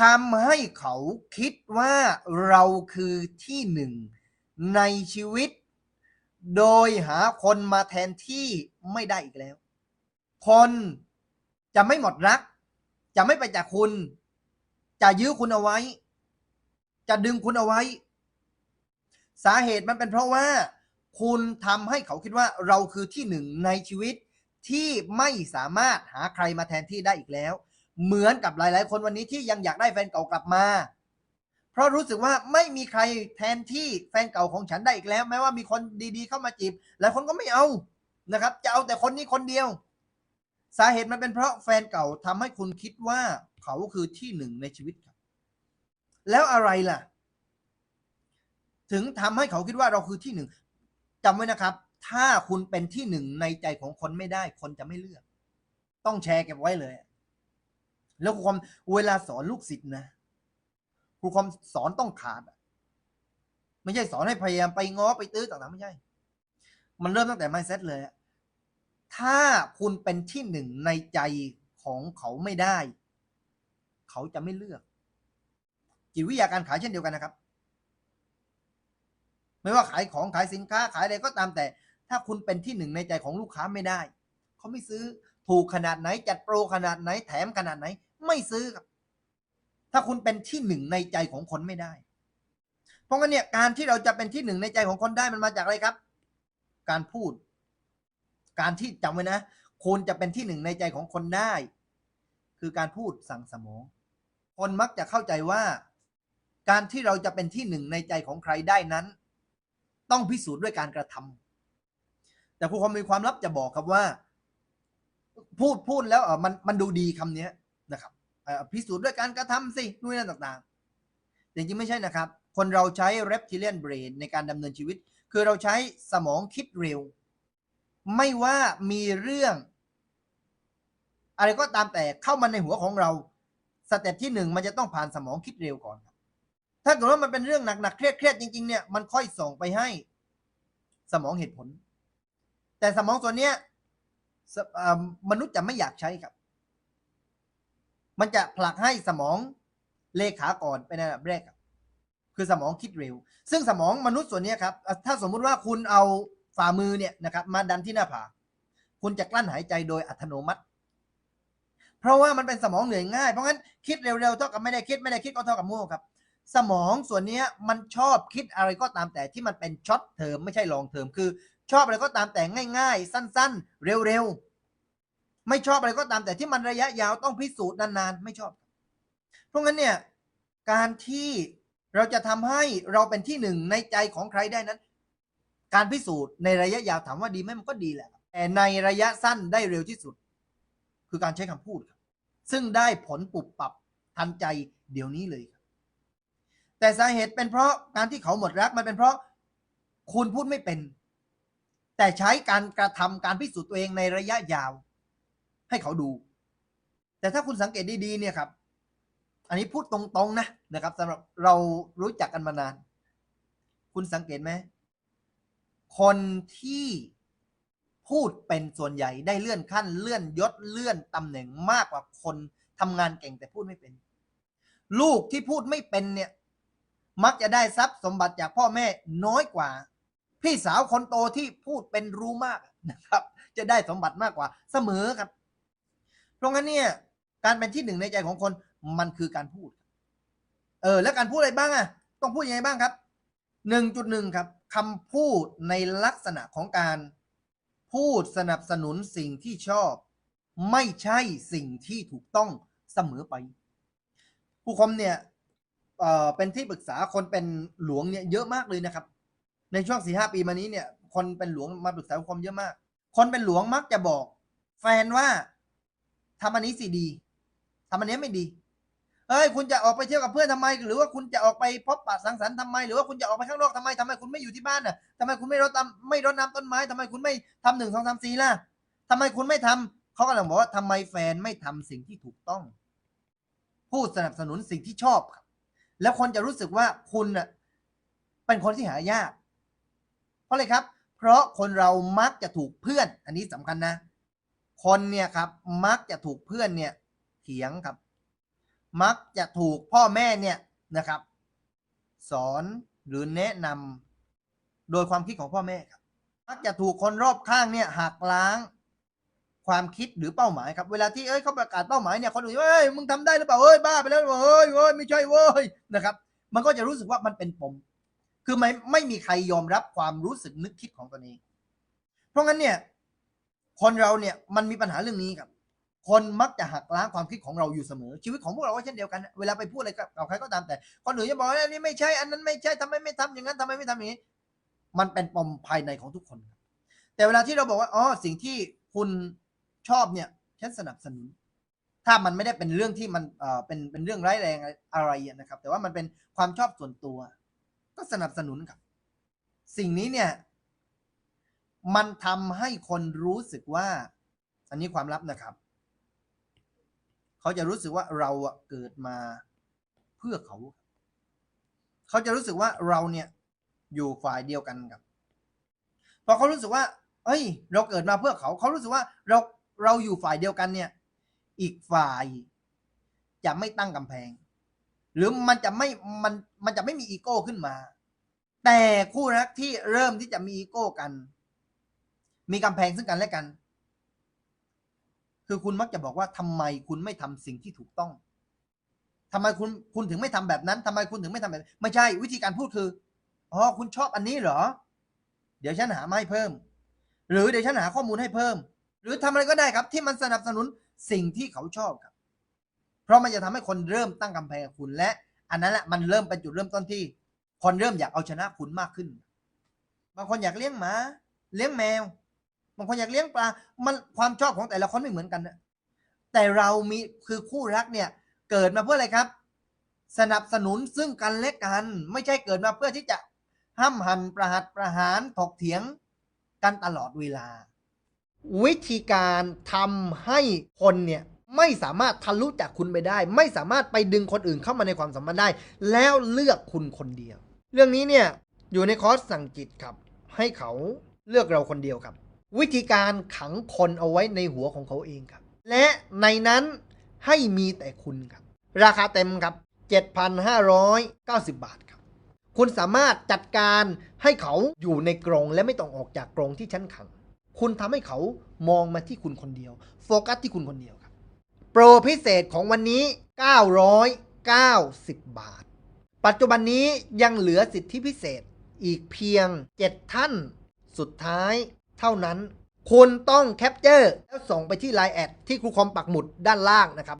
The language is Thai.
ทำให้เขาคิดว่าเราคือที่หนึ่งในชีวิต โดยหาคนมาแทนที่ไม่ได้อีกแล้ว คนจะไม่หมดรัก จะไม่ไปจากคุณ จะยื้อคุณเอาไว้ จะดึงคุณเอาไว้ สาเหตุมันเป็นเพราะว่า คุณทำให้เขาคิดว่าเราคือที่หนึ่งในชีวิตที่ไม่สามารถหาใครมาแทนที่ได้อีกแล้ว เหมือนกับหลาย ๆ คนวันนี้ที่ยังอยากได้แฟนเก่ากลับมา เพราะรู้สึกว่าไม่มีใครแทนที่แฟนเก่าของฉันได้อีกแล้ว แม้ว่ามีคนดี ๆ เข้ามาจีบหลายคนก็ไม่เอานะครับ จะเอาแต่คนนี้คนเดียว สาเหตุมันเป็นเพราะแฟนเก่าทำให้คุณคิดว่าเขาคือที่หนึ่งในชีวิตครับ แล้วอะไรล่ะ ถึงทำให้เขาคิดว่าเราคือที่หนึ่งจำไว้นะครับ ถ้าคุณเป็นที่หนึ่งในใจของคนไม่ได้ คนจะไม่เลือก ต้องแชร์เก็บไว้เลย แล้วครูความเวลาสอนลูกศิษย์นะครูความสอนต้องขาดอะไม่ใช่สอนให้พยายามไปง้อไปตื้อต่างๆไม่ใช่ มันเริ่มตั้งแต่ mindset เลยถ้าคุณเป็นที่หนึ่งในใจของเขาไม่ได้ เขาจะไม่เลือก จิตวิทยาการขายเช่นเดียวกันนะครับ ไม่ว่าขายของขายสินค้าขายอะไรก็ตามแต่ ถ้าคุณเป็นที่หนึ่งในใจของลูกค้าไม่ได้ เขาไม่ซื้อถูกขนาดไหน จัดโปรขนาดไหนแถมขนาดไหน ไม่ซื้อครับ ถ้าคุณเป็นที่หนึ่งในใจของคนไม่ได้ เพราะงั้นเนี่ยการที่เราจะเป็นที่หนึ่งในใจของคนได้มันมาจากอะไรครับ การพูด การที่จำไว้นะคุณจะเป็นที่หนึ่งในใจของคนได้ คือการพูดสั่งสมอง คนมักจะเข้าใจว่า การที่เราจะเป็นที่หนึ่งในใจของใครได้นั้น ต้องพิสูจน์ด้วยการกระทำแต่ผู้คนมีความลับจะบอกครับว่า พูดพูดแล้วเออมันมันดูดีคำเนี้ย พิสูจน์ด้วยการกระทำสินู่นนั่นต่างๆแต่จริงๆ ไม่ใช่นะครับ คนเราใช้ reptilian brain ในการดำเนินชีวิต คือเราใช้สมองคิดเร็ว ไม่ว่ามีเรื่อง อะไรก็ตามแต่เข้ามาในหัวของเรา สเต็ปที่หนึ่งมันจะต้องผ่านสมองคิดเร็วก่อน ถ้าเกิดว่ามันเป็นเรื่องหนักๆ เครียดๆ จริงๆ เนี่ย มันค่อยส่งไปให้สมองเหตุผล แต่สมองส่วนเนี้ยมนุษย์จะไม่อยากใช้ครับ มันจะผลักให้สมองเลขาก่อนเป็นอันดับแรกครับคือสมองคิดเร็ว ซึ่งสมองมนุษย์ส่วนนี้ครับ ถ้าสมมุติว่าคุณเอาฝ่ามือเนี่ยนะครับ มาดันที่หน้าผาคุณจะกลั้นหายใจโดยอัตโนมัติ เพราะว่ามันเป็นสมองเหนื่อยง่ายเพราะงั้นคิดเร็วๆเท่ากับไม่ได้คิดไม่ได้คิดก็เท่ากับโง่ครับ สมองส่วนนี้มันชอบคิดอะไรก็ตามแต่ที่มันเป็นช็อตเทอมไม่ใช่ลองเทอมคือ ชอบอะไรก็ตามแต่ง่าย ๆ สั้น ๆ เร็วๆ ไม่ชอบอะไรก็ตามแต่ที่มันระยะยาวต้องพิสูจน์นานๆ ไม่ชอบ เพราะงั้นเนี่ยการที่เราจะทำให้เราเป็นที่หนึ่งในใจของใครได้นั้น การพิสูจน์ในระยะยาวถามว่าดีไหมมันก็ดีแหละแต่ในระยะสั้นได้เร็วที่สุด คือการใช้คำพูดครับซึ่งได้ผลปุบปับทันใจเดี๋ยวนี้เลยครับแต่สาเหตุเป็นเพราะการที่เขาหมดรักมันเป็นเพราะคุณพูดไม่เป็น แต่ใช้การกระทำการพิสูจน์ตัวเองในระยะยาว ให้เขาดู แต่ถ้าคุณสังเกตดีๆเนี่ยครับ อันนี้พูดตรงๆนะนะครับสำหรับเรารู้จักกันมานาน คุณสังเกตไหมคนที่พูดเป็นส่วนใหญ่ได้เลื่อนขั้น เลื่อนยศเลื่อนตำแหน่งมากกว่าคนทำงานเก่งแต่พูดไม่เป็น ลูกที่พูดไม่เป็นเนี่ย มักจะได้ทรัพย์สมบัติจากพ่อแม่น้อยกว่า พี่สาวคนโตที่พูดเป็นรู้มากนะครับ จะได้สมบัติมากกว่าเสมอครับ เพราะงั้นเนี่ยการเป็นที่หนึ่งในใจของคนมันคือการพูด เออ แล้วการพูดอะไรบ้างอะต้องพูดยังไงบ้างครับหนึ่งจุดหนึ่งครับคำพูดในลักษณะของการพูดสนับสนุนสิ่งที่ชอบ ไม่ใช่สิ่งที่ถูกต้องเสมอไป ผู้คมเนี่ยเอ่อเป็นที่ปรึกษาคนเป็นหลวงเนี่ยเยอะมากเลยนะครับ ในช่วงสี่ห้าปีมานี้เนี่ย คนเป็นหลวงมาปรึกษาผู้คมเยอะมาก คนเป็นหลวงมักจะบอก แฟนว่า ทำอันนี้สิดีทำอันนี้ไม่ดีเอ้ยคุณจะออกไปเที่ยวกับเพื่อนทำไม หรือว่าคุณจะออกไปพบปะสังสรรค์ทำไม หรือว่าคุณจะออกไปข้างนอกทำไมทำไมคุณไม่อยู่ที่บ้านน่ะทำไมคุณไม่รดน้ำไม่รดน้ำต้นไม้ทำไมคุณไม่ทำหนึ่งสองสามสี่ล่ะทำไมคุณไม่ทำเขากำลังบอกว่าทำไมแฟนไม่ทำสิ่งที่ถูกต้องพูดสนับสนุนสิ่งที่ชอบครับ แล้วคนจะรู้สึกว่าคุณน่ะเป็นคนที่หายาก เพราะอะไรครับ เพราะคนเรามักจะถูกเพื่อน อันนี้สำคัญนะ คนเนี่ยครับมักจะถูกเพื่อนเนี่ยเถียงครับ มักจะถูกพ่อแม่เนี่ยนะครับ สอนหรือแนะนำโดยความคิดของพ่อแม่ครับ มักจะถูกคนรอบข้างเนี่ยหักล้างความคิดหรือเป้าหมายครับ เวลาที่เอ้ยเขาประกาศเป้าหมายเนี่ยคนอื่นเอ้ยมึงทำได้หรือเปล่าเอ้ยบ้าไปแล้วเอ้ยเอ้ยไม่ใช่เว้ยนะครับ มันก็จะรู้สึกว่ามันเป็นปมคือไม่ไม่มีใครยอมรับความรู้สึกนึกคิดของตนเองเพราะงั้นเนี่ย คนเราเนี่ยมันมีปัญหาเรื่องนี้ครับ คนมักจะหักล้างความคิดของเราอยู่เสมอ ชีวิตของพวกเราก็เช่นเดียวกัน เวลาไปพูดอะไรกับใครก็ตามแต่คนอื่นจะบอกว่าอันนี้ไม่ใช่อันนั้นไม่ใช่ทำไมไม่ทำอย่างนั้นทำไมไม่ทำอย่างนี้ มันเป็นปมภายในของทุกคนครับแต่เวลาที่เราบอกว่าอ๋อสิ่งที่คุณชอบเนี่ยฉันสนับสนุน ถ้ามันไม่ได้เป็นเรื่องที่มันเอ่อเป็นเป็นเรื่องร้ายแรงอะไรนะครับ แต่ว่ามันเป็นความชอบส่วนตัว ก็สนับสนุนครับ สิ่งนี้เนี่ย มันทำให้คนรู้สึกว่า อันนี้ความลับนะครับ เขาจะรู้สึกว่าเราอะเกิดมาเพื่อเขา เขาจะรู้สึกว่าเราเนี่ยอยู่ฝ่ายเดียวกันครับพอเขารู้สึกว่า เอ้ย เราเกิดมาเพื่อเขา เขารู้สึกว่าเราเราอยู่ฝ่ายเดียวกันเนี่ย อีกฝ่ายจะไม่ตั้งกำแพง หรือมันจะไม่มันมันจะไม่มีอีโก้ขึ้นมา แต่คู่รักที่เริ่มที่จะมีอีโก้กัน มีกำแพงซึ่งกันและกัน คือคุณมักจะบอกว่าทำไมคุณไม่ทำสิ่งที่ถูกต้องทำไมคุณคุณถึงไม่ทำแบบนั้นทำไมคุณถึงไม่ทำแบบนั้นไม่ใช่วิธีการพูดคืออ๋อคุณชอบอันนี้เหรอ เดี๋ยวฉันหามาให้เพิ่ม หรือเดี๋ยวฉันหาข้อมูลให้เพิ่ม หรือทำอะไรก็ได้ครับ ที่มันสนับสนุนสิ่งที่เขาชอบครับ เพราะมันจะทำให้คนเริ่มตั้งกำแพงกับคุณและ อันนั้นแหละมันเริ่มเป็นจุดเริ่มต้นที่ คนเริ่มอยากเอาชนะคุณมากขึ้น บางคนอยากเลี้ยงหมา เลี้ยงแมว บางคนอยากเลี้ยงปลา มันความชอบของแต่ละคนไม่เหมือนกันนะแต่เรามีคือคู่รักเนี่ยเกิดมาเพื่ออะไรครับ สนับสนุนซึ่งกันและกัน ไม่ใช่เกิดมาเพื่อที่จะห้ามหันประหัตประหารถกเถียงกันตลอดเวลา วิธีการทำให้คนเนี่ยไม่สามารถทะลุจากคุณไปได้ ไม่สามารถไปดึงคนอื่นเข้ามาในความสัมพันธ์ได้ แล้วเลือกคุณคนเดียว เรื่องนี้เนี่ยอยู่ในคอร์สสั่งจิตครับ ให้เขาเลือกเราคนเดียวครับ วิธีการขังคนเอาไว้ในหัวของเขาเองครับ และในนั้นให้มีแต่คุณครับ ราคาเต็มครับ 7,590 บาทครับ คุณสามารถจัดการให้เขาอยู่ในกรงและไม่ต้องออกจากกรงที่ชั้นขัง คุณทำให้เขามองมาที่คุณคนเดียว โฟกัสที่คุณคนเดียวครับ โปรพิเศษของวันนี้ 990 บาท ปัจจุบันนี้ยังเหลือสิทธิพิเศษอีกเพียง 7 ท่าน สุดท้าย เท่านั้น คุณต้องแคปเจอร์แล้วส่งไปที่ Line แอดที่ครูคอมปักหมุดด้านล่างนะครับ